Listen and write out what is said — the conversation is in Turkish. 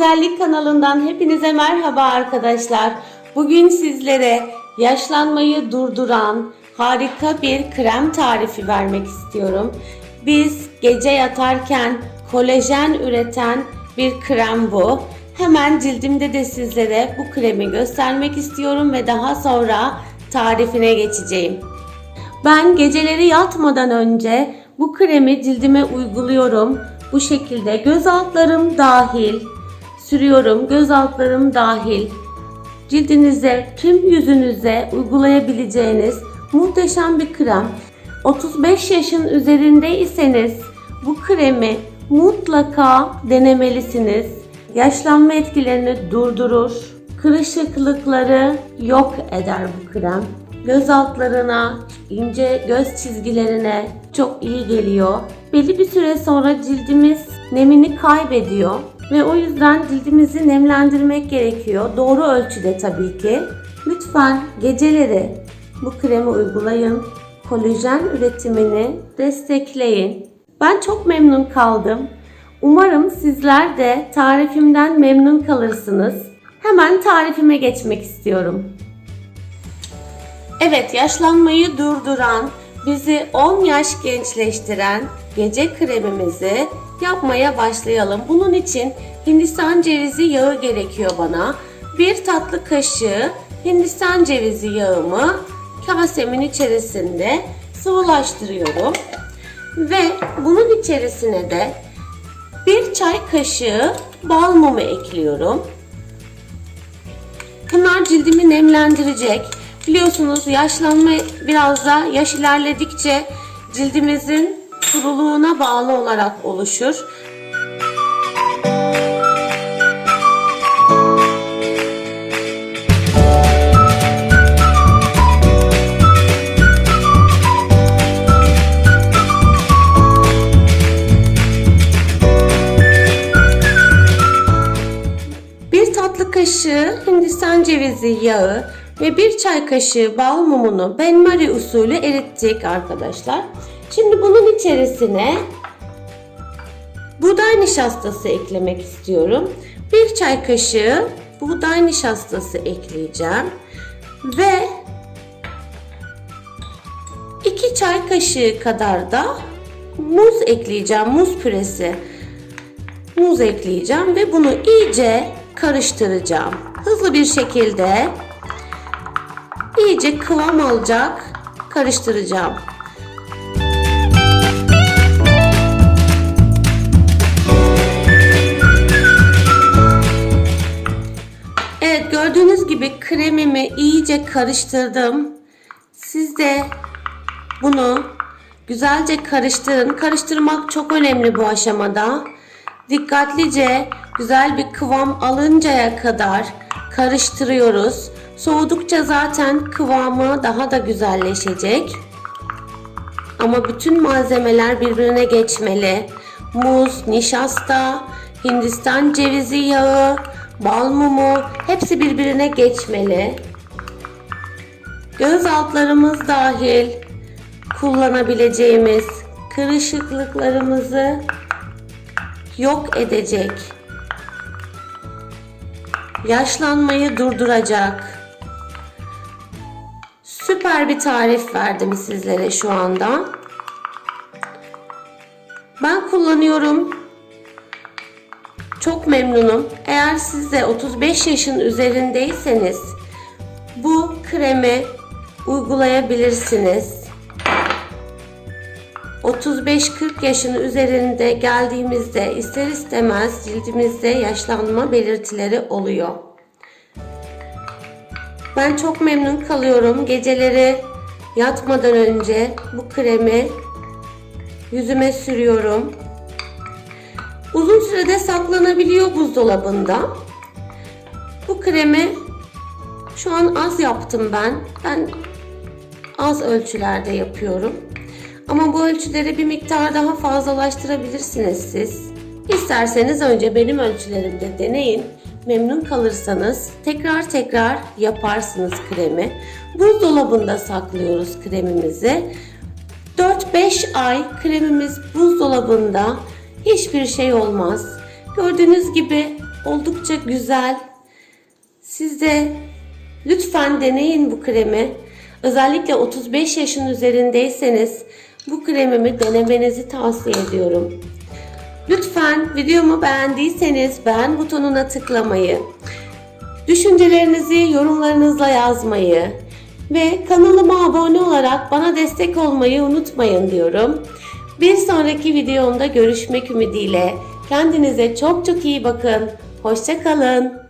Güzellik kanalından hepinize merhaba arkadaşlar. Bugün sizlere yaşlanmayı durduran harika bir krem tarifi vermek istiyorum. Biz gece yatarken kolajen üreten bir krem bu. Hemen cildimde de sizlere bu kremi göstermek istiyorum ve daha sonra tarifine geçeceğim. Ben geceleri yatmadan önce bu kremi cildime uyguluyorum. Bu şekilde göz altlarım dahil sürüyorum. Göz altlarım dahil. Cildinize, tüm yüzünüze uygulayabileceğiniz muhteşem bir krem. 35 yaşın üzerindeyseniz bu kremi mutlaka denemelisiniz. Yaşlanma etkilerini durdurur. Kırışıklıkları yok eder bu krem. Göz altlarına, ince göz çizgilerine çok iyi geliyor. Belli bir süre sonra cildimiz nemini kaybediyor ve o yüzden cildimizi nemlendirmek gerekiyor. Doğru ölçüde tabii ki. Lütfen geceleri bu kremi uygulayın. Kolajen üretimini destekleyin. Ben çok memnun kaldım. Umarım sizler de tarifimden memnun kalırsınız. Hemen tarifime geçmek istiyorum. Evet, yaşlanmayı durduran, bizi 10 yaş gençleştiren gece kremimizi yapmaya başlayalım. Bunun için Hindistan cevizi yağı gerekiyor bana. Bir tatlı kaşığı Hindistan cevizi yağımı kasemin içerisinde sıvılaştırıyorum. Ve bunun içerisine de bir çay kaşığı bal mumu ekliyorum. Bunlar cildimi nemlendirecek. Biliyorsunuz yaşlanma biraz da yaş ilerledikçe cildimizin kuruluğuna bağlı olarak oluşur. Bir tatlı kaşığı Hindistan cevizi yağı ve bir çay kaşığı bal mumunu benmari usulü erittik arkadaşlar. Şimdi bunun içerisine buğday nişastası eklemek istiyorum. Bir çay kaşığı buğday nişastası ekleyeceğim. Ve 2 çay kaşığı kadar da muz ekleyeceğim. Muz püresi. Muz ekleyeceğim ve bunu iyice karıştıracağım. Hızlı bir şekilde iyice kıvam alacak karıştıracağım. Evet gördüğünüz gibi kremimi iyice karıştırdım. Siz de bunu güzelce karıştırın. Karıştırmak çok önemli bu aşamada. Dikkatlice güzel bir kıvam alıncaya kadar karıştırıyoruz. Soğudukça zaten kıvamı daha da güzelleşecek. Ama bütün malzemeler birbirine geçmeli. Muz, nişasta, Hindistan cevizi yağı, bal mumu hepsi birbirine geçmeli. Göz altlarımız dahil kullanabileceğimiz kırışıklıklarımızı yok edecek. Yaşlanmayı durduracak. Süper bir tarif verdim sizlere şu anda. Ben kullanıyorum. Çok memnunum. Eğer siz de 35 yaşın üzerindeyseniz bu kremi uygulayabilirsiniz. 35-40 yaşın üzerinde geldiğimizde ister istemez cildimizde yaşlanma belirtileri oluyor. Ben çok memnun kalıyorum. Geceleri yatmadan önce bu kremi yüzüme sürüyorum. Uzun sürede saklanabiliyor buzdolabında. Bu kremi şu an az yaptım ben. Ben az ölçülerde yapıyorum. Ama bu ölçüleri bir miktar daha fazlalaştırabilirsiniz siz. İsterseniz önce benim ölçülerimde deneyin. Memnun kalırsanız tekrar tekrar yaparsınız kremi. Buzdolabında saklıyoruz kremimizi. 4-5 ay kremimiz buzdolabında hiçbir şey olmaz. Gördüğünüz gibi Oldukça güzel. Siz de lütfen deneyin bu kremi. Özellikle 35 yaşın üzerindeyseniz bu kremimi denemenizi tavsiye ediyorum. Lütfen videomu beğendiyseniz beğen butonuna tıklamayı, düşüncelerinizi yorumlarınızla yazmayı ve kanalıma abone olarak bana destek olmayı unutmayın diyorum. Bir sonraki videomda görüşmek ümidiyle kendinize çok çok iyi bakın. Hoşça kalın.